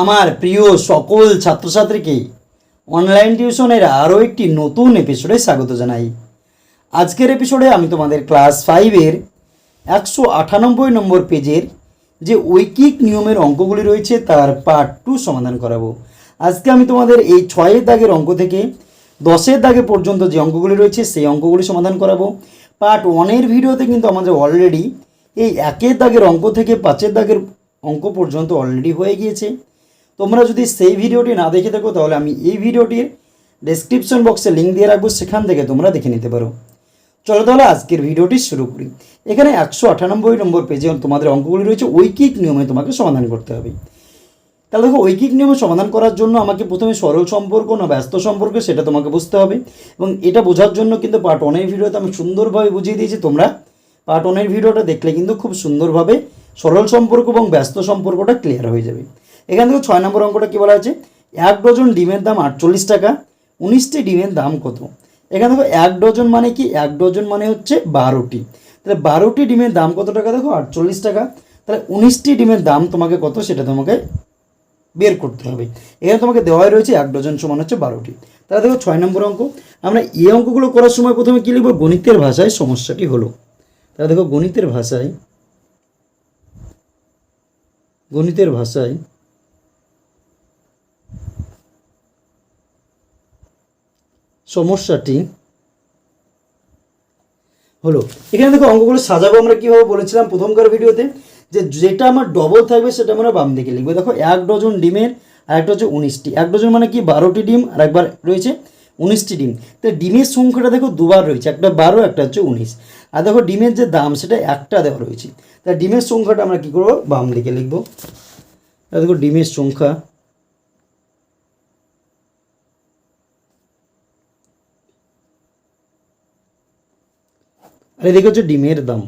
আমার প্রিয় সকল ছাত্রছাত্রীকে অনলাইন টিউশনের আরও একটি নতুন এপিসোডে স্বাগত জানাই। আজকের এপিসোডে আমি তোমাদের ক্লাস ফাইভের একশো আটানব্বই নম্বর পেজের যে ঐকিক নিয়মের অঙ্কগুলি রয়েছে তার পার্ট টু সমাধান করাবো। আজকে আমি তোমাদের এই ছয়ের দাগের অঙ্ক থেকে দশের দাগে পর্যন্ত যে অঙ্কগুলি রয়েছে সেই অঙ্কগুলি সমাধান করাবো। পার্ট ওয়ানের ভিডিওতে কিন্তু আমাদের অলরেডি এই একের দাগের অঙ্ক থেকে পাঁচের দাগের অঙ্ক পর্যন্ত অলরেডি হয়ে গিয়েছে। তোমরা যদি সেই ভিডিওটি না দেখে থাকো, তাহলে আমি এই ভিডিওটির ডেসক্রিপশন বক্সে লিঙ্ক দিয়ে রাখব, সেখান থেকে তোমরা দেখে নিতে পারো। চলো তাহলে আজকের ভিডিওটি শুরু করি। এখানে একশো আটানব্বই নম্বর পেজে তোমাদের অঙ্কগুলি রয়েছে, ঐকিক নিয়মে তোমাকে সমাধান করতে হবে। তাহলে দেখো, ঐকিক নিয়মে সমাধান করার জন্য আমাকে প্রথমে সরল সম্পর্ক না ব্যস্ত সম্পর্ক, সেটা তোমাকে বুঝতে হবে। এবং এটা বোঝার জন্য কিন্তু পার্ট ওয়ানের ভিডিওতে আমি সুন্দরভাবে বুঝিয়ে দিয়েছি, তোমরা পার্ট ওয়ানের ভিডিওটা দেখলে কিন্তু খুব সুন্দরভাবে সরল সম্পর্ক এবং ব্যস্ত সম্পর্কটা ক্লিয়ার হয়ে যাবে। এখান থেকে ছয় নম্বর অঙ্কটা কী বলা আছে এক ডজন ডিমের দাম আটচল্লিশ টাকা, উনিশটি ডিমের দাম কত? এখানে দেখো, এক ডজন মানে কি? এক ডজন মানে হচ্ছে বারোটি। তাহলে বারোটি ডিমের দাম কত টাকা দেখো? আটচল্লিশ টাকা। তাহলে উনিশটি ডিমের দাম তোমাকে কত? সেটা তোমাকে বের করতে হবে। এখানে তোমাকে দেওয়াই রয়েছে এক ডজন সমান হচ্ছে বারোটি। তাহলে দেখো, ছয় নম্বর অঙ্ক। আমরা এই অঙ্কগুলো করার সময় প্রথমে কী লিখব? গণিতের ভাষায় সমস্যাটি হলো। তাহলে দেখো, গণিতের ভাষায় গণিতের ভাষায় সমস্যাটি হলো। এখানে দেখো অঙ্কগুলো সাজাবো আমরা কীভাবে বলেছিলাম প্রথমকার ভিডিওতে, যে যেটা আমার ডবল থাকবে সেটা আমরা বাম দিকে লিখব। দেখো, এক ডজন ডিমের আর একটা হচ্ছে উনিশটি। এক ডজন মানে কি? বারোটি ডিম, আর একবার রয়েছে উনিশটি ডিম। তো ডিমের সংখ্যাটা দেখো দুবার রয়েছে, একটা বারো, একটা হচ্ছে উনিশ। আর দেখো ডিমের যে দাম, সেটা একটা দেওয়া রয়েছে। তা ডিমের সংখ্যাটা আমরা কী করব? বাম দিকে লিখব। দেখো ডিমের সংখ্যা আর এদিকে হচ্ছে ডিমের দাম।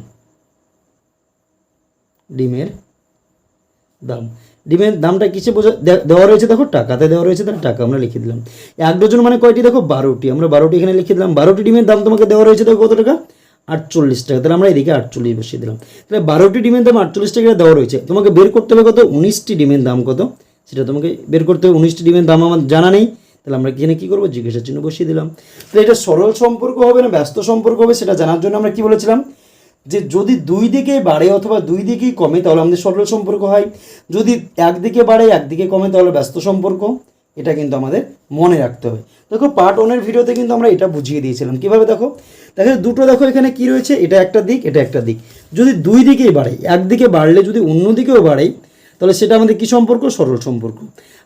ডিমের দাম। ডিমের দামটা কিসে বোঝা দেওয়া রয়েছে দেখো টাকাতে দেওয়া রয়েছে, তাহলে টাকা আমরা লিখে দিলাম। এক ডজন মানে কয়টি? দেখো বারোটি। আমরা বারোটি এখানে লিখে দিলাম। বারোটি ডিমের দাম তোমাকে দেওয়া রয়েছে দেখো কত টাকা? আটচল্লিশ টাকা। তাহলে আমরা এদিকে আটচল্লিশ বসিয়ে দিলাম। তাহলে বারোটি ডিমের দাম আটচল্লিশ টাকা দেওয়া রয়েছে। তোমাকে বের করতে হবে কত? উনিশটি ডিমের দাম কত? সেটা তোমাকে বের করতে হবে। উনিশটি ডিমের দাম আমার জানা নেই। তাহলে আমরা এখানে কী করব? জিজ্ঞাসার চিহ্ন বসিয়ে দিলাম। তাহলে এটা সরল সম্পর্ক হবে না, ব্যস্ত সম্পর্ক হবে সেটা জানার জন্য আমরা কি বলেছিলাম? যে যদি দুই দিকে বাড়ে অথবা দুই দিকেই কমে, তাহলে আমাদের সরল সম্পর্ক হয়। যদি একদিকে বাড়ে একদিকে কমে, তাহলে ব্যস্ত সম্পর্ক। এটা কিন্তু আমাদের মনে রাখতে হবে। দেখো পার্ট ওনের ভিডিওতে কিন্তু আমরা এটা বুঝিয়ে দিয়েছিলাম। কীভাবে দেখো? দেখো, দুটো দেখো এখানে কি রয়েছে? এটা একটা দিক, এটা একটা দিক। যদি দুই দিকেই বাড়ে একদিকে বাড়লে যদি অন্য দিকেও বাড়ে তাহলে সেটা আমাদের কী সম্পর্ক? সরল সম্পর্ক।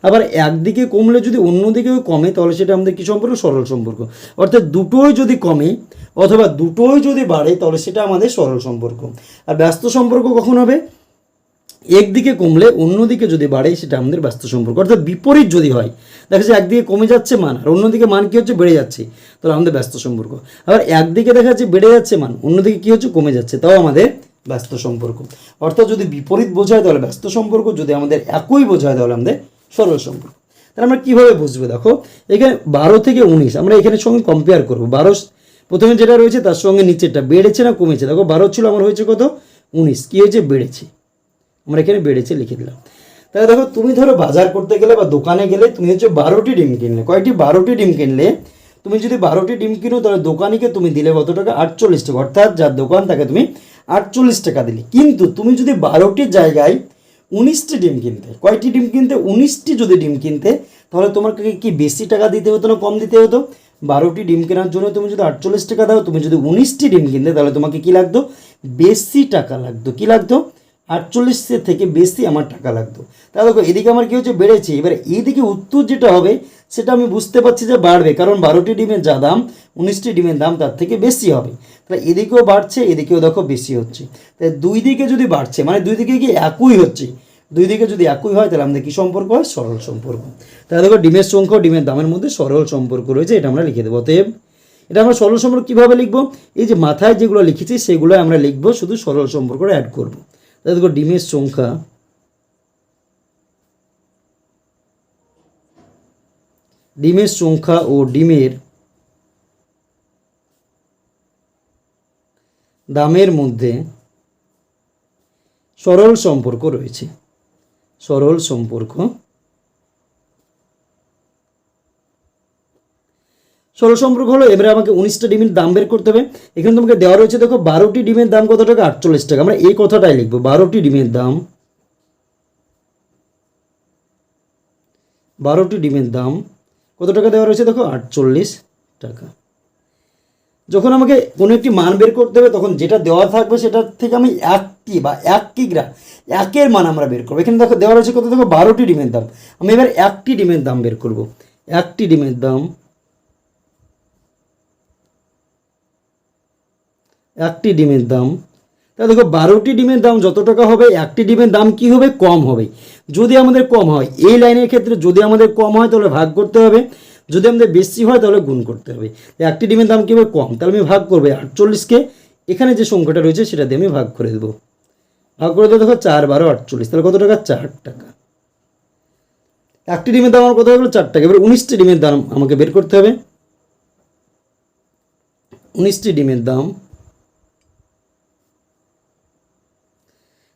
আবার একদিকে কমলে যদি অন্য দিকেও কমে, তাহলে সেটা আমাদের কী সম্পর্ক? সরল সম্পর্ক। অর্থাৎ দুটোই যদি কমে অথবা দুটোই যদি বাড়ে, তাহলে সেটা আমাদের সরল সম্পর্ক। আর ব্যস্ত সম্পর্ক কখন হবে? একদিকে কমলে অন্যদিকে যদি বাড়ে, সেটা আমাদের ব্যস্ত সম্পর্ক। অর্থাৎ বিপরীত যদি হয়, দেখা যাচ্ছে একদিকে কমে যাচ্ছে মান, আর অন্যদিকে মান কী হচ্ছে? বেড়ে যাচ্ছে। তাহলে আমাদের ব্যস্ত সম্পর্ক। আবার একদিকে দেখা যাচ্ছে বেড়ে যাচ্ছে মান, অন্যদিকে কী হচ্ছে? কমে যাচ্ছে। তাও আমাদের ব্যস্ত সম্পর্ক। অর্থাৎ যদি বিপরীত বোঝায়, তাহলে ব্যস্ত সম্পর্ক। যদি আমাদের একই বোঝায়, তাহলে আমাদের সরল সম্পর্ক। তাহলে আমরা কীভাবে বুঝব? দেখো, এখানে বারো থেকে উনিশ, আমরা এখানে সঙ্গে কম্পেয়ার করব। বারো প্রথমে যেটা রয়েছে, তার সঙ্গে নিচেরটা বেড়েছে না কমেছে? দেখো, বারো ছিল, আমার হয়েছে কত? উনিশ। কী হয়েছে? বেড়েছে। আমরা এখানে বেড়েছে লিখে দিলাম। তাহলে দেখো, তুমি ধরো বাজার করতে গেলে বা দোকানে গেলে তুমি হচ্ছে বারোটি ডিম কিনলে। কয়েকটি বারোটি ডিম কিনলে। তুমি যদি বারোটি ডিম কিনো, তাহলে দোকানিকে তুমি দিলে কত টাকা? আটচল্লিশ টাকা। অর্থাৎ যার দোকান, তাকে তুমি আটচল্লিশ টাকা দিলে। কিন্তু তুমি যদি বারোটি জায়গায় উনিশটি ডিম কিনতে, কয়টি ডিম কিনতে? উনিশটি যদি ডিম কিনতে, তাহলে তোমাকে কি বেশি টাকা দিতে হতো না কম দিতে হতো? বারোটি ডিম কেনার জন্য তুমি যদি আটচল্লিশ টাকা দাও, তুমি যদি উনিশটি ডিম কিনতে, তাহলে তোমাকে কি লাগতো? বেশি টাকা লাগতো। কি লাগতো? আটচল্লিশের থেকে বেশি আমার টাকা লাগতো। তাহলে দেখো, এদিকে আমার কী হচ্ছে বেড়েছে। এবার এইদিকে উত্তর যেটা হবে, সেটা আমি বুঝতে পারছি যে বাড়বে, কারণ বারোটি ডিমের যা দাম, উনিশটি ডিমের দাম তার থেকে বেশি হবে। তাহলে এদিকেও বাড়ছে, এদিকেও দেখো বেশি হচ্ছে। তাই দুই দিকে যদি বাড়ছে মানে দুই দিকে কি একই হচ্ছে? দুই দিকে যদি একই হয়, তাহলে আমাদের কী সম্পর্ক হয়? সরল সম্পর্ক। তাহলে দেখো, ডিমের সংখ্যা, ডিমের দামের মধ্যে সরল সম্পর্ক রয়েছে, এটা আমরা লিখে দেবো। অতএব, এটা আমরা সরল সম্পর্ক কীভাবে লিখব? এই যে মাথায় যেগুলো লিখেছি সেগুলো আমরা লিখব, শুধু সরল সম্পর্কটা অ্যাড করব। তাহলে দেখো ডিমের সংখ্যা ডিমের সংখ্যা ও ডিমের দামের মধ্যে সরল সম্পর্ক রয়েছে। সরল সম্পর্ক ষোলো সম্পর্ক হলো, এবারে আমাকে উনিশটা ডিমের দাম বের করতে হবে। এখানে তোমাকে দেওয়া রয়েছে, দেখো, বারোটি ডিমের দাম কত টাকা? আটচল্লিশ টাকা আমরা এই কথাটাই লিখব, বারোটি ডিমের দাম। বারোটি ডিমের দাম কত টাকা দেওয়া রয়েছে? দেখো আটচল্লিশ টাকা যখন আমাকে কোনো একটি মান বের করতে হবে, তখন যেটা দেওয়া থাকবে সেটার থেকে আমি একটি বা এক কিগ্রা একের মান আমরা বের করব। এখানে দেখো, দেওয়া রয়েছে কত? দেখো, বারোটি ডিমের দাম। আমি এবার একটি ডিমের দাম বের করব। একটি ডিমের দাম একটি ডিমের দাম। তা দেখো, বারোটি ডিমের দাম যত টাকা হবে, একটি ডিমের দাম কি হবে? কম হবে। যদি আমাদের কম হয়, এই লাইনের ক্ষেত্রে যদি আমাদের কম হয়, তাহলে ভাগ করতে হবে। যদি আমাদের বেশি হয়, তাহলে গুণ করতে হবে। একটি ডিমের দাম কী হবে? কম। তাহলে আমি ভাগ করব আটচল্লিশকে। এখানে যে সংখ্যাটা রয়েছে, সেটা দিয়ে আমি ভাগ করে দেবো। ভাগ করে দেবো, দেখো, চার, বারো, আটচল্লিশ। তাহলে কত টাকা? চার টাকা। একটি ডিমের দাম আমার কত হয়ে গেলো চার টাকা। এবার উনিশটি ডিমের দাম আমাকে বের করতে হবে। উনিশটি ডিমের দাম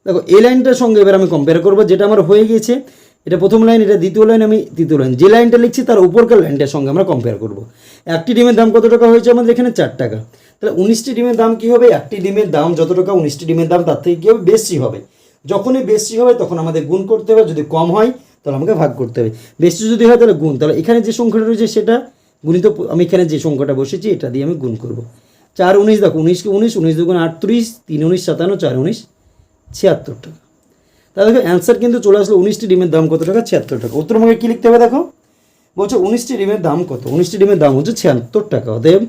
দেখো এই লাইনটার সঙ্গে এবার আমি কম্পেয়ার করব, যেটা আমার হয়ে গিয়েছে, এটা প্রথম লাইন এটা দ্বিতীয় লাইন আমি তৃতীয় লাইন যে লাইনটা লিখছি তার উপরকার লাইনটার সঙ্গে আমরা কম্পেয়ার করব। একটি ডিমের দাম কত টাকা হয়েছে আমাদের এখানে? চার টাকা। তাহলে উনিশটি ডিমের দাম কী হবে? একটি ডিমের দাম যত টাকা, উনিশটি ডিমের দাম তার থেকে কী হবে? বেশি হবে। যখনই বেশি হবে, তখন আমাদের গুণ করতে হবে যদি কম হয়, তাহলে আমাকে ভাগ করতে হবে। বেশি যদি হয়, তাহলে গুণ। তাহলে এখানে যে সংখ্যাটা রয়েছে, সেটা গুণিত, আমি এখানে যে সংখ্যাটা বসেছি, এটা দিয়ে আমি গুণ করব। চার উনিশ, দেখো উনিশকে উনিশ উনিশ দুগুণ আটত্রিশ, তিন উনিশ, সাতান্ন, চার উনিশ ছিয়াত্তর টাকা। তাহলে দেখো অ্যান্সার কিন্তু চলে আসলো উনিশটি ডিমের দাম কত টাকা? ছিয়াত্তর টাকা। উত্তর আমাকে কী লিখতে হবে দেখো? বলছে উনিশটি ডিমের দাম কত? উনিশটি ডিমের দাম হচ্ছে ছিয়াত্তর টাকা। অতএব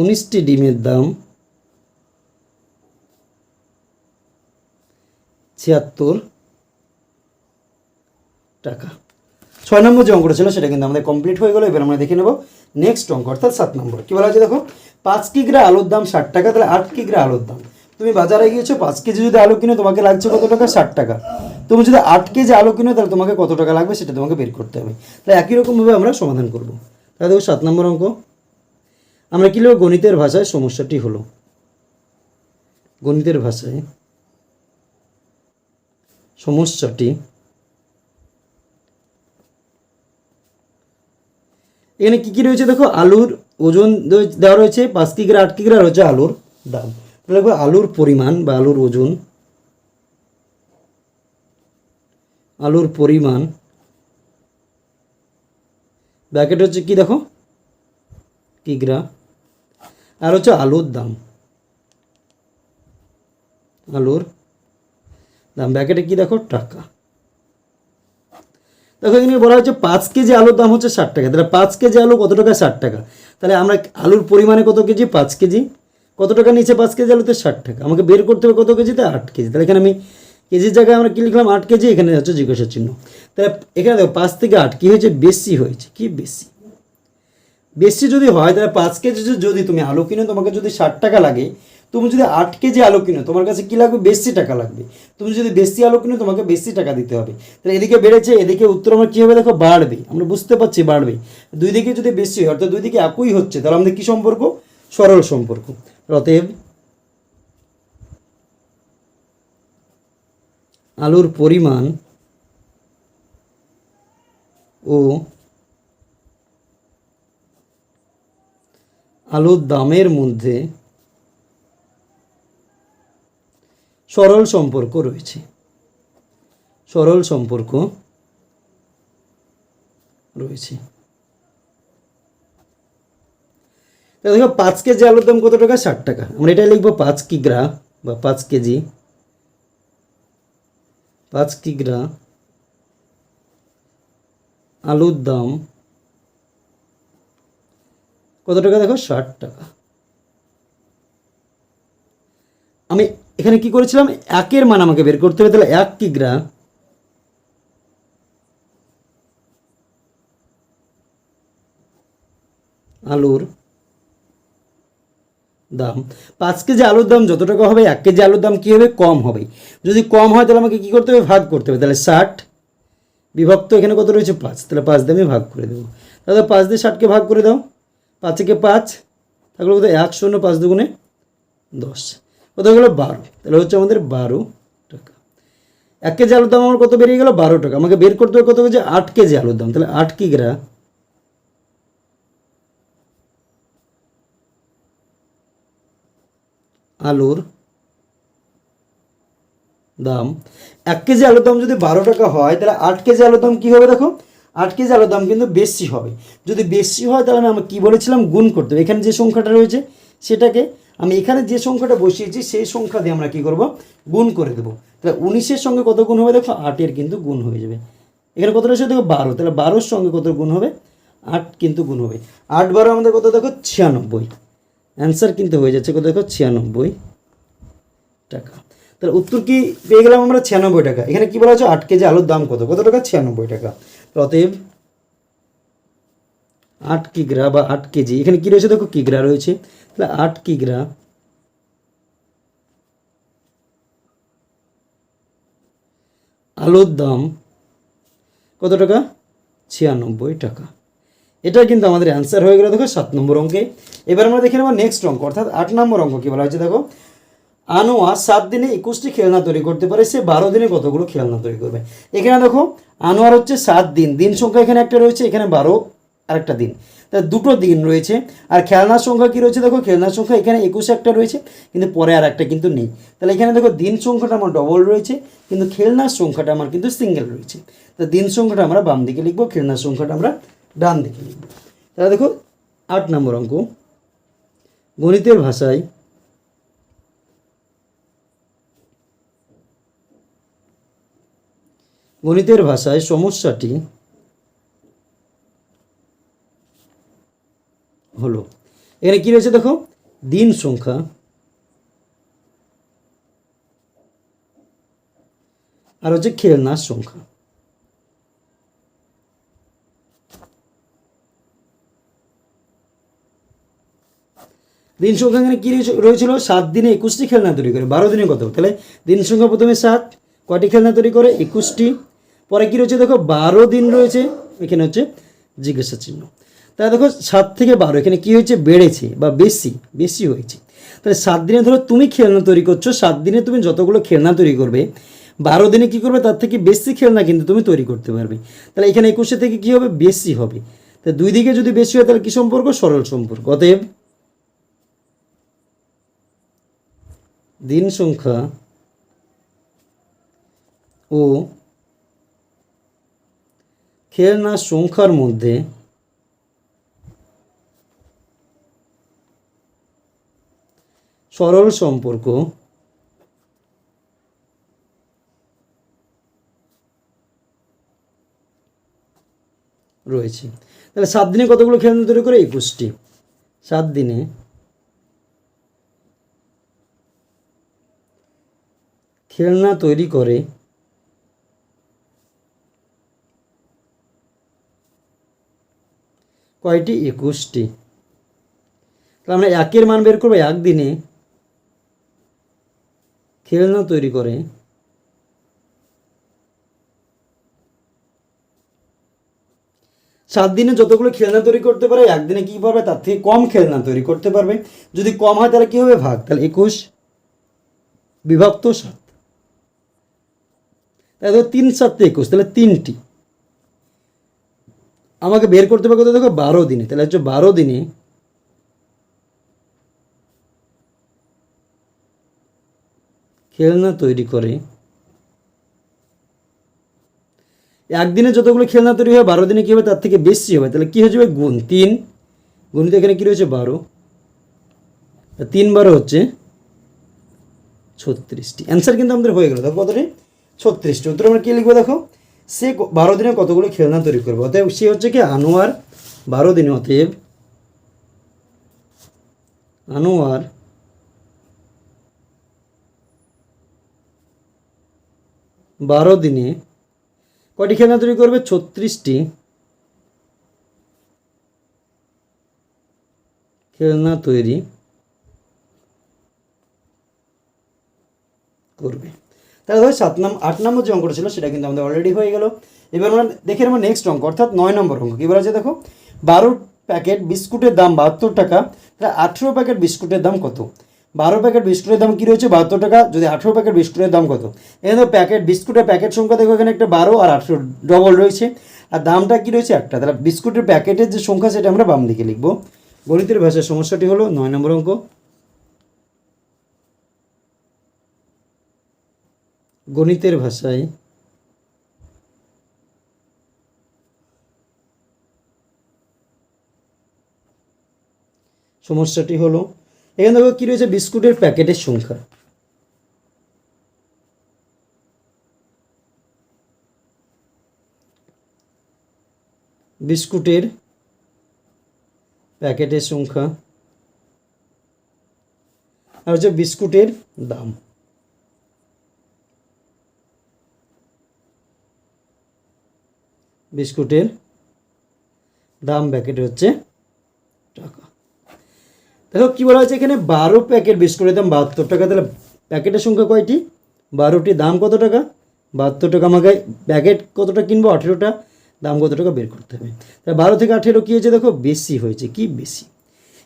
উনিশটি ডিমের দাম ছিয়াত্তর টাকা। ছয় নম্বর যে অঙ্কটা ছিল সেটা কিন্তু আমাদের কমপ্লিট হয়ে গেলো। এবার আমরা দেখে নেব নেক্সট অঙ্ক, অর্থাৎ সাত নম্বর। কী বলা আছে দেখো? পাঁচ কিগ্রা আলুর দাম ষাট টাকা, তাহলে আট কিগ্রা আলুর দাম। তুমি বাজারে গিয়েছো, পাঁচ কেজি যদি আলু কিনো, তোমাকে লাগছে কত টাকা? ষাট টাকা। তুমি যদি আট কেজি আলু কিনো, তাহলে তোমাকে কত টাকা লাগবে সেটা তোমাকে বের করতে হবে। তাহলে একই রকমভাবে আমরা সমাধান করব। তাহলে দেখো সাত নম্বর অঙ্ক। আমরা কি লিখব? গণিতের ভাষায় সমস্যাটি হলো। গণিতের ভাষায় সমস্যাটি এখানে কী কী রয়েছে? দেখো, আলুর ওজন দেওয়া রয়েছে পাঁচ কিগ্রা, আট কিগ্রা রয়েছে আলুর দাম। তাহলে দেখো আলুর পরিমাণ বা আলুর ওজন, আলুর পরিমাণ। ব্যাকেট হচ্ছে কি দেখো? কিগ্রা। আর হচ্ছে আলুর দাম। আলুর দাম। ব্যাকেটে কি দেখো? টাকা। দেখো এখানে বলা হচ্ছে পাঁচ কেজি আলুর দাম হচ্ছে ষাট টাকা। তাহলে পাঁচ কেজি আলু কত টাকা? ষাট টাকা। তাহলে আমরা আলুর পরিমাণে কত কেজি? পাঁচ কেজি। কত টাকা নিচে পাঁচ কেজি আলুতে? ষাট টাকা। আমাকে বের করতে হবে কত কেজিতে? আট কেজি। তাহলে এখানে আমি কেজির জায়গায় আমরা কী লিখলাম? আট কেজি। এখানে হচ্ছে জিজ্ঞাসা চিহ্ন। তাহলে এখানে দেখো, পাঁচ থেকে আট, কী হয়েছে? বেশি হয়েছে। কি বেশি? বেশি যদি হয়, তাহলে পাঁচ কেজি যদি- তুমি আলু কিনে, তোমাকে যদি ষাট টাকা লাগে তুমি যদি আট কেজি আলু কিনো, তোমার কাছে কী লাগবে? বেশি টাকা লাগবে। তুমি যদি বেশি আলু কিনো, তোমাকে বেশি টাকা দিতে হবে। তাহলে এদিকে বেড়েছে, এদিকে উত্তর আমার কী হবে? দেখো, বাড়বে। আমরা বুঝতে পারছি বাড়বে। দুই দিকে যদি বেশি হয়, অর্থাৎ দুই দিকে একই হচ্ছে, তাহলে আমাদের কী সম্পর্ক? সরল সম্পর্ক। অতএব আলুর পরিমাণ ও আলুর দামের মধ্যে সরল সম্পর্ক রয়েছে। সরল সম্পর্ক রয়েছে। দেখো, পাঁচ কেজি আলুর দাম কত টাকা? ষাট টাকা। আমরা এটা লিখব পাঁচ কিগ্রা বা পাঁচ কেজি। পাঁচ কিগ্রা আলুর দাম কত টাকা দেখো? ষাট টাকা। আমি এখানে কি করেছিলাম? একের মান আমাকে বের করতে হবে। তাহলে এক কিগ্রা আলুর দাম। পাঁচ কেজি আলুর দাম যত টাকা হবে, এক কেজি আলুর দাম কী হবে? কম হবে। যদি কম হয়, তাহলে আমাকে কী করতে হবে? ভাগ করতে হবে। তাহলে ষাট বিভক্ত এখানে কত রয়েছে? পাঁচ। তাহলে পাঁচ দিয়ে আমি ভাগ করে দেবো। তাহলে পাঁচ দিয়ে ষাটকে ভাগ করে দাও। পাঁচকে পাঁচ? থাকলে কত এক শূন্য পাঁচ দুগুণে দশ। কত গেলো বারো। তাহলে হচ্ছে আমাদের বারো টাকা। এক কেজি আলুর দাম আমার কত বেরিয়ে গেল? বারো টাকা। আমাকে বের করতে হবে কত কেজি? আট কেজি আলুর দাম। তাহলে আট কিগ্রা আলুর দাম। এক কেজি আলুর দাম যদি বারো টাকা হয়, তাহলে আট কেজি আলুর দাম কী হবে দেখো? আট কেজি আলুর দাম কিন্তু বেশি হবে। যদি বেশি হয়, তাহলে আমি কী বলেছিলাম? গুণ করতে হবে। এখানে যে সংখ্যাটা রয়েছে, সেটাকে আমি এখানে যে সংখ্যাটা বসিয়েছি, সেই সংখ্যা দিয়ে আমরা কী করব? গুণ করে দেবো। তাহলে উনিশের সঙ্গে কত গুণ হবে? দেখো, আটের কিন্তু গুণ হয়ে যাবে। এখানে কত রয়েছে দেখো, বারো। তাহলে বারোর সঙ্গে কত গুণ হবে? আট কিন্তু গুণ হবে। আট বারো আমাদের কত? দেখো, ছিয়ানব্বই। অ্যান্সার কিন্তু হয়ে যাচ্ছে কত? দেখো, ছিয়ানব্বই টাকা। তাহলে উত্তর কি পেয়ে গেলাম আমরা? ছিয়ানব্বই টাকা। এখানে কি বলা হচ্ছে আট কেজি আলুর দাম কত? কত টাকা? ছিয়ানব্বই টাকা। অতএব আট কিগ্রা বা আট কেজি। এখানে কি রয়েছে? দেখো, কিগ্রা রয়েছে। তাহলে আট কিগ্রা আলুর দাম কত টাকা? ছিয়ানব্বই টাকা। এটা কিন্তু আমাদের অ্যান্সার হয়ে গেল, দেখো, সাত নম্বর অঙ্কে। এবার আমরা দেখে নেব নেক্সট অঙ্ক, অর্থাৎ আট নম্বর অঙ্ক কী বলা হয়েছে, দেখো। আনোয়া সাত দিনে একুশটি খেলনা তৈরি করতে পারে, সে বারো দিনে কতগুলো খেলনা তৈরি করবে? এখানে দেখো, আনোয়ার হচ্ছে সাত দিন দিন সংখ্যা এখানে একটা রয়েছে, এখানে বারো আরেকটা দিন। তা দুটো দিন রয়েছে। আর খেলনার সংখ্যা কী রয়েছে? দেখো, খেলনার সংখ্যা এখানে একুশে একটা রয়েছে, কিন্তু পরে আর একটা কিন্তু নেই। তাহলে এখানে দেখো, দিন সংখ্যাটা আমার ডবল রয়েছে, কিন্তু খেলনার সংখ্যাটা আমার কিন্তু সিঙ্গেল রয়েছে। তা দিন সংখ্যাটা আমরা বাম দিকে লিখব, খেলনার সংখ্যাটা আমরা ডান দিকে লিখব। তাহলে দেখো, আট নম্বর অঙ্ক। গণিতের ভাষায় গণিতের ভাষায় সমস্যাটি হলো। এখানে কি রয়েছে দেখো? দিন সংখ্যা। আর হচ্ছে খেলনার সংখ্যা। দিন সংখ্যা এখানে কী রয়েছে- রয়েছিল? সাত দিনে একুশটি খেলনা তৈরি করে। বারো দিনে কত তাহলে দিন সংখ্যা প্রথমে সাত, কয়টি খেলনা তৈরি করে? একুশটি। পরে কী রয়েছে দেখো? বারো দিন রয়েছে। এখানে হচ্ছে জিজ্ঞাসা চিহ্ন তাহলে দেখো সাত থেকে বারো, এখানে কী হয়েছে? বেড়েছে বা বেশি বেশি হয়েছে। তাহলে সাত দিনে ধরো তুমি খেলনা তৈরি করছ, সাত দিনে তুমি যতগুলো খেলনা তৈরি করবে, বারো দিনে কী করবে? তার থেকে বেশি খেলনা কিন্তু তুমি তৈরি করতে পারবে। তাহলে এখানে একুশে থেকে কী হবে? বেশি হবে। তা দুই দিকে যদি বেশি হয়, তাহলে কী সম্পর্ক? সরল সম্পর্ক। অতএব দিন সংখ্যা ও খেলনা সংখ্যার মধ্যে সরল সম্পর্ক। রয়েছে। তাহলে সাত দিনে কতগুলো খেলনা তৈরি করে? একুশটি। সাত দিনে। খেলনা তৈরি করে কয়টি? একুশটি। তাহলে আমরা একের মান বের করব। একদিনে খেলনা তৈরি করে। সাত দিনে যতগুলো খেলনা তৈরি করতে পারে, একদিনে কী পারবে তার থেকে কম খেলনা তৈরি করতে পারবে। যদি কম হয়, তাহলে কী হবে? ভাগ। তাহলে একুশ, বিভক্ত সাত। তাহলে তিন সাত একুশ, তাহলে তিনটি। আমাকে বের করতে কত? দেখো, বারো দিনে। তাহলে হচ্ছে বারো দিনে খেলনা তৈরি করে। একদিনে যতগুলো খেলনা তৈরি হয়, বারো দিনে কী হবে? তার থেকে বেশি হবে। তাহলে কী হয়ে যাবে? গুণ তিন। গুণিত এখানে কী রয়েছে? বারো। তিন বারো হচ্ছে ছত্রিশটি। অ্যান্সার কিন্তু আমাদের হয়ে গেল। দেখো কতটি? ছত্রিশটি। উত্তর আমরা কী লিখব? দেখো, সে বারো দিনে কতগুলো খেলনা তৈরি করবে? অতএব সে হচ্ছে কি? আনোয়ার। বারো দিনে। অতএব আনোয়ার বারো দিনে কটি খেলনা তৈরি করবে? ছত্রিশটি। খেলনা তৈরি করবে। তাহলে ধর সাত নম্বর আট নম্বর যে অঙ্কটা ছিল সেটা কিন্তু আমাদের অলরেডি হয়ে গেল। এবার আমরা দেখে নেব নেক্সট অঙ্ক, অর্থাৎ নয় নম্বর অঙ্ক। কী বলা আছে দেখো, বারো প্যাকেট বিস্কুটের দাম বাহাত্তর টাকা, তাহলে আঠেরো প্যাকেট বিস্কুটের দাম কত? বারো প্যাকেট বিস্কুটের দাম কী রয়েছে? বাহাত্তর টাকা। যদি আঠেরো প্যাকেট বিস্কুটের দাম কত? এখানে প্যাকেট, বিস্কুটের প্যাকেট সংখ্যা দেখো, এখানে একটা বারো আর আঠেরো ডবল রয়েছে। আর দামটা কী রয়েছে? একটা। তাহলে বিস্কুটের প্যাকেটের যে সংখ্যা, সেটা আমরা বাম দিকে লিখব। গণিতের ভাষার সমস্যাটি হলো নয় নম্বর অঙ্ক। গণিতের ভাষায় সমস্যাটি হলো এখানে দেখো কী রয়েছে? বিস্কুটের প্যাকেটের সংখ্যা। বিস্কুটের প্যাকেটের সংখ্যা। আর হচ্ছে বিস্কুটের দাম। বিস্কুটের দাম প্যাকেট হচ্ছে টাকা। দেখো, কী বলা হয়েছে এখানে? বারো প্যাকেট বিস্কুটের দাম বাহাত্তর টাকা। তাহলে প্যাকেটের সংখ্যা কয়টি? বারোটি দাম কত টাকা? বাহাত্তর টাকা আমাকে প্যাকেট কতটা কিনবো? আঠেরোটা। দাম কত টাকা? বের করতে হবে। তাহলে বারো থেকে আঠেরো কী হয়েছে? দেখো, বেশি হয়েছে। কি বেশি?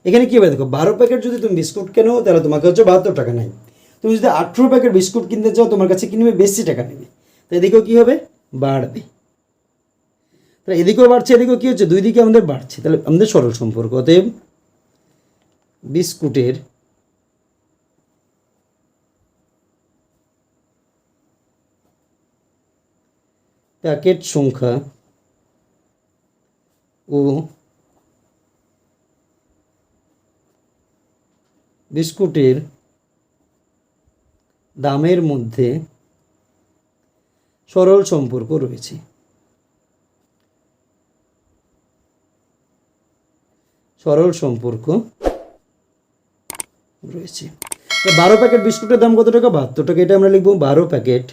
এখানে কী হবে? দেখো, বারো প্যাকেট যদি তুমি বিস্কুট কেনো, তাহলে তোমাকে হচ্ছে বাহাত্তর টাকা নেয়। তুমি যদি আঠেরো প্যাকেট বিস্কুট কিনতে চাও, তোমার কাছে কিনবে বেশি টাকা নেবে। তো এদিকেও কী হবে? বাড়বে। তাহলে এদিকেও বাড়ছে, এদিকেও কী হচ্ছে? দুই দিকে আমাদের বাড়ছে। তাহলে আমাদের সরল সম্পর্ক। অতএব বিস্কুটের প্যাকেট সংখ্যা ও বিস্কুটের দামের মধ্যে সরল সম্পর্ক রয়েছে। সরল সম্পর্ক রয়েছে। বারো প্যাকেট বিস্কুটের দাম কত টাকা? বাহাত্তর টাকা, এটা আমরা লিখব বারো প্যাকেট।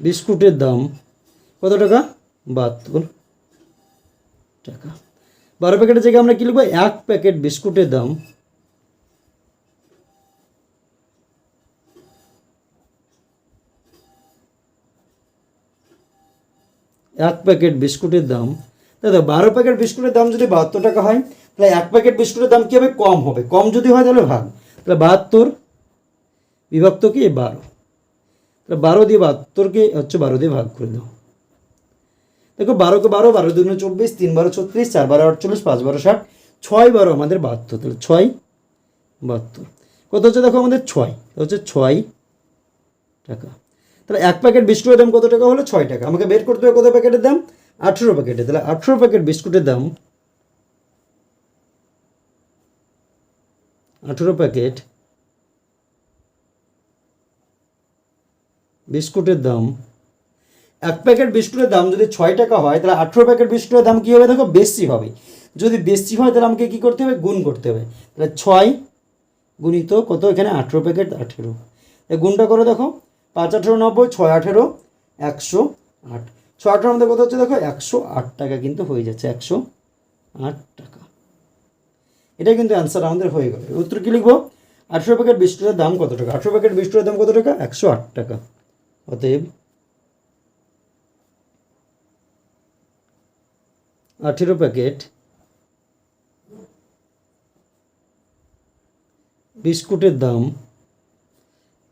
বিস্কুটের দাম কত টাকা? বাহাত্তর টাকা। বারো প্যাকেটের জায়গায় আমরা কী লিখব? এক প্যাকেট বিস্কুটের দাম এক প্যাকেট বিস্কুটের দাম। দাদা, বারো প্যাকেট বিস্কুটের দাম যদি বাহাত্তর টাকা হয়, তাহলে এক প্যাকেট বিস্কুটের দাম কী হবে? কম হবে। কম যদি হয়, তাহলে ভাগ। তাহলে বাহাত্তর বিভক্ত কি? বারো। তাহলে বারো দিয়ে বাহাত্তরকে হচ্ছে বারো দিয়ে ভাগ করে দাও। দেখো বারোকে বারো বারো দুগুণে চব্বিশ, তিন বারো ছত্রিশ, চার বারো আটচল্লিশ, পাঁচ বারো ষাট, ছয় বারো আমাদের বাহাত্তর। তাহলে ছয় বাহাত্তর। কত হচ্ছে? দেখো, আমাদের ছয়। হচ্ছে ছয় টাকা। তাহলে এক প্যাকেট বিস্কুটের দাম কত টাকা হলো? ছয় টাকা। আমাকে বের করতে হবে কত প্যাকেটের দাম? আঠেরো প্যাকেটে তাহলে আঠেরো প্যাকেট বিস্কুটের দাম, আঠেরো প্যাকেট বিস্কুটের দাম, এক প্যাকেট বিস্কুটের দাম যদি ছয় টাকা হয়, তাহলে আঠেরো প্যাকেট বিস্কুটের দাম কী হবে? দেখো, বেশি হবে। যদি বেশি হয়, তাহলে আমাকে কী করতে হবে? গুণ করতে হবে। তাহলে ছয় গুণিত কত? এখানে আঠেরো প্যাকেট আঠেরো। গুণটা করে দেখো। পাঁচ আঠেরো নব্বই, ছয় আঠেরো, একশো আট। ছয় আঠেরো আমাদের কত হচ্ছে, দেখো, একশো আট টাকা কিন্তু হয়ে যাচ্ছে, একশো আট টাকা। এটা কিন্তু অ্যান্সার আমাদের হয়ে গেল। উত্তর কী লিখব? আঠেরো প্যাকেট বিস্কুটের দাম কত টাকা? আঠেরো প্যাকেট বিস্কুটের দাম কত টাকা? একশো আট টাকা। অতএব আঠেরো প্যাকেট বিস্কুটের দাম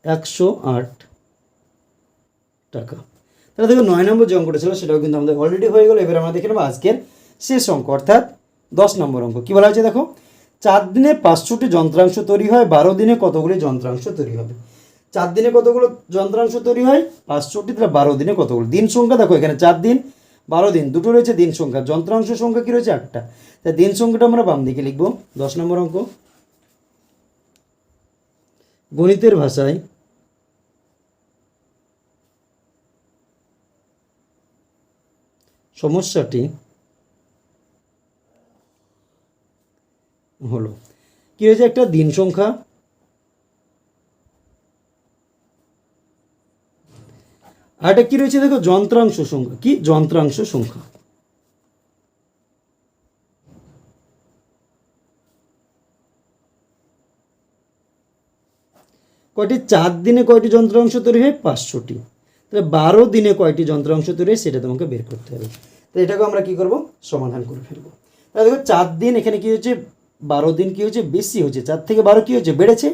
একশো আট টাকা। তাহলে দেখো নয় নম্বর যে অঙ্কটা ছিল, সেটাও কিন্তু আমাদের অলরেডি হয়ে গেলো। এবার আমরা দেখে নেব আজকের শেষ অঙ্ক, অর্থাৎ দশ নম্বর অঙ্ক। কী বলা হয়েছে দেখো? চার দিনে পাঁচশোটি যন্ত্রাংশ তৈরি হয়, বারো দিনে কতগুলি যন্ত্রাংশ তৈরি হবে? চার দিনে কতগুলো যন্ত্রাংশ তৈরি হয়? পাঁচশোটি, তাহলে বারো দিনে কতগুলো? দিন সংখ্যা দেখো এখানে চার দিন, বারো দিন, দুটো রয়েছে দিন সংখ্যা। যন্ত্রাংশ সংখ্যা কী রয়েছে? আটটা। তাই দিন সংখ্যাটা আমরা বাম দিকে লিখব। দশ নম্বর অঙ্ক। গণিতের ভাষায় সমস্যাটি হলো, কি হয়েছে? একটা দিন সংখ্যা আর এটা কি রয়েছে? দেখো, যন্ত্রাংশ সংখ্যা। কি? যন্ত্রাংশ সংখ্যা। কয়টি? চার দিনে কয়টি যন্ত্রাংশ তৈরি হয়? পাঁচশোটি। তাহলে বারো দিনে কয়টি যন্ত্রাংশ তৈরি সেটা তোমাকে বের করতে হবে। তো এটাকে আমরা কি করব? সমাধান করে ফেলব। তাহলে দেখো, চার দিন এখানে কি হচ্ছে বারো দিন কি হচ্ছে বেশি হচ্ছে চার থেকে বারো কি হচ্ছে বেড়েছে।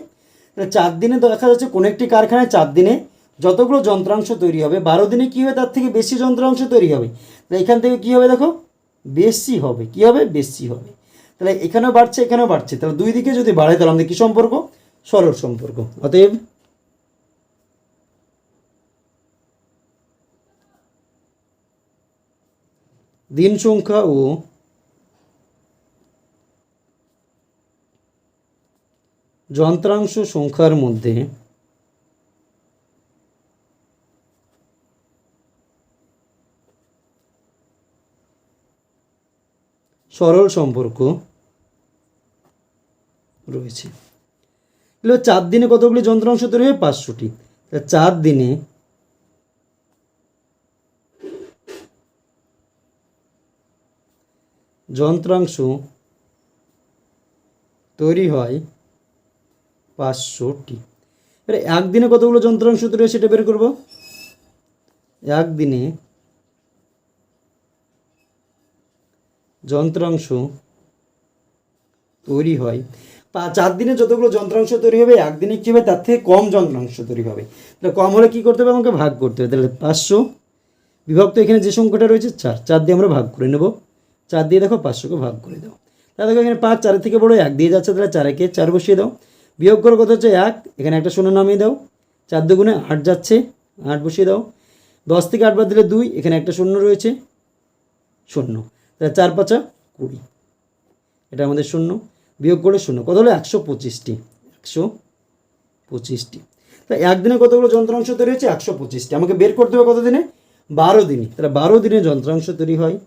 তাহলে চার দিনে তো দেখা যাচ্ছে কোনো একটি কারখানায় চার দিনে যতগুলো যন্ত্রাংশ তৈরি হবে, বারো দিনে কী হবে? তার থেকে বেশি যন্ত্রাংশ তৈরি হবে। তাহলে এখান থেকে কী হবে দেখো? বেশি হবে। কি হবে? বেশি হবে। তাহলে এখানেও বাড়ছে এখানেও বাড়ছে। তাহলে দুই দিকে যদি বাড়ে, তাহলে আমাদের কী সম্পর্ক? সরল সম্পর্ক। অতএব দিন সংখ্যা ও যন্ত্রাংশ সংখ্যার মধ্যে সরল সম্পর্ক রয়েছে। চার দিনে কতগুলি যন্ত্রাংশ তৈরি হয়? পাঁচশোটি। চার দিনে যন্ত্রাংশ তৈরি হয় পাঁচশোটি। এবার একদিনে কতগুলো যন্ত্রাংশ তৈরি হয় সেটা বের করব? একদিনে যন্ত্রাংশ তৈরি হয়। পা- চার দিনে যতগুলো যন্ত্রাংশ তৈরি হবে, একদিনে কী হবে? তার থেকে কম যন্ত্রাংশ তৈরি হবে। তাহলে কম হলে কী করতে হবে? আমাকে ভাগ করতে হবে। তাহলে পাঁচশো বিভক্ত এখানে যে সংখ্যাটা রয়েছে, চার। চার দিয়ে আমরা ভাগ করে নেব। চার দিয়ে দেখো পাঁচশোকে ভাগ করে দাও। তাহলে দেখো এখানে পাঁচ চারের থেকে বড় এক দিয়ে যাচ্ছে, তাহলে চারেকে চার বসিয়ে দাও। বিয়োগ করে কত হচ্ছে? এক। এখানে একটা শূন্য নামিয়ে দাও। চার দুগুণে আট যাচ্ছে, আট বসিয়ে দাও। দশ থেকে আট বাদ দিলে দুই, এখানে একটা শূন্য রয়েছে, শূন্য। তাহলে চার পাঁচা কুড়ি। এটা আমাদের শূন্য। বিয়োগ করে শূন্য। কত হলো? একশো পঁচিশটি। একশো পঁচিশটি। তা একদিনে কতগুলো যন্ত্রাংশ তৈরি হচ্ছে একশো পঁচিশটি। আমাকে বের করতে হবে কত দিনে? বারো দিনে। তাহলে বারো দিনে যন্ত্রাংশ তৈরি হয়।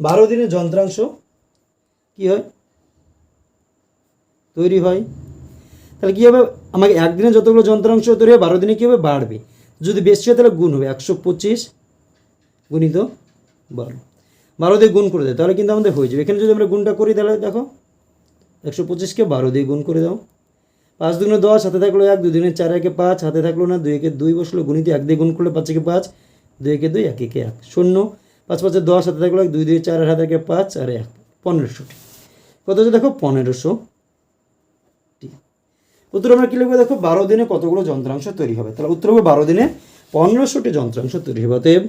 বারো দিনে যন্ত্রাংশ কি হয়? তৈরি হয়। তাহলে কী হবে? আমাকে একদিনে যতগুলো যন্ত্রাংশ তৈরি হয়, বারো দিনে কী হবে? বাড়বে। যদি বেশি হয়, তাহলে গুণ হবে। একশো পঁচিশ গুণিত বারো। বারো দিয়ে গুণ করে দেয় তাহলে কিন্তু আমাদের হয়ে যাবে। এখানে যদি আমরা গুণটা করি, তাহলে দেখো, একশো পঁচিশকে বারো দিয়ে গুণ করে দাও। পাঁচ দুগুণে দশ, হাতে থাকল এক, দুই দিনে চার, একে পাঁচ, হাতে থাকল না, দুই একে দুই বসল, গুণিত এক দিয়ে গুণ করলে পাঁচ একে পাঁচ, দুই একে দুই, এক একে এক। শূন্য। পাঁচ পাঁচে দশ হাতে থাকল দুই দুই, চার হাতে একে পাঁচ, আর এক, পনেরোশোটি। কত হচ্ছে দেখো? পনেরোশো উত্তর আমরা কী লিখব? দেখো, বারো দিনে কতগুলো যন্ত্রাংশ তৈরি হবে? তাহলে উত্তর হবে বারো দিনে পনেরোশোটি যন্ত্রাংশ তৈরি হবে। অতএব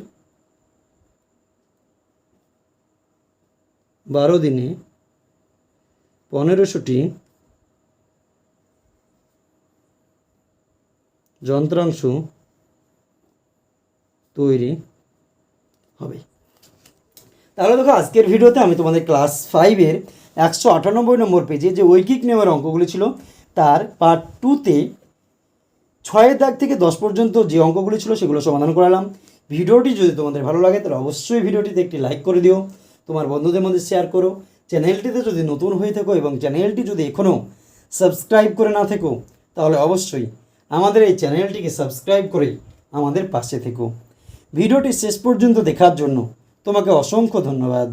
বারো দিনে পনেরোশোটি যন্ত্রাংশ তৈরি হবে। তাহলে দেখো, আজকের ভিডিওতে আমি তোমাদের ক্লাস ফাইভের একশো আটানব্বই নম্বর পেজে যে ঐকিক নিয়মের অঙ্কগুলি ছিল, তার পার্ট টুতে ছয়ের দাগ থেকে দশ পর্যন্ত যে অঙ্কগুলি ছিল সেগুলো সমাধান করালাম। ভিডিওটি যদি তোমাদের ভালো লাগে, তাহলে অবশ্যই ভিডিওটিতে একটি লাইক করে দিও। তোমার বন্ধুদের মধ্যে শেয়ার করো। চ্যানেলটিতে যদি নতুন হয়ে থাকো এবং চ্যানেলটি যদি এখনও সাবস্ক্রাইব করে না থেকো, তাহলে অবশ্যই আমাদের এই চ্যানেলটিকে সাবস্ক্রাইব করে আমাদের পাশে থেকো। ভিডিওটি শেষ পর্যন্ত দেখার জন্য তোমাকে অসংখ্য ধন্যবাদ।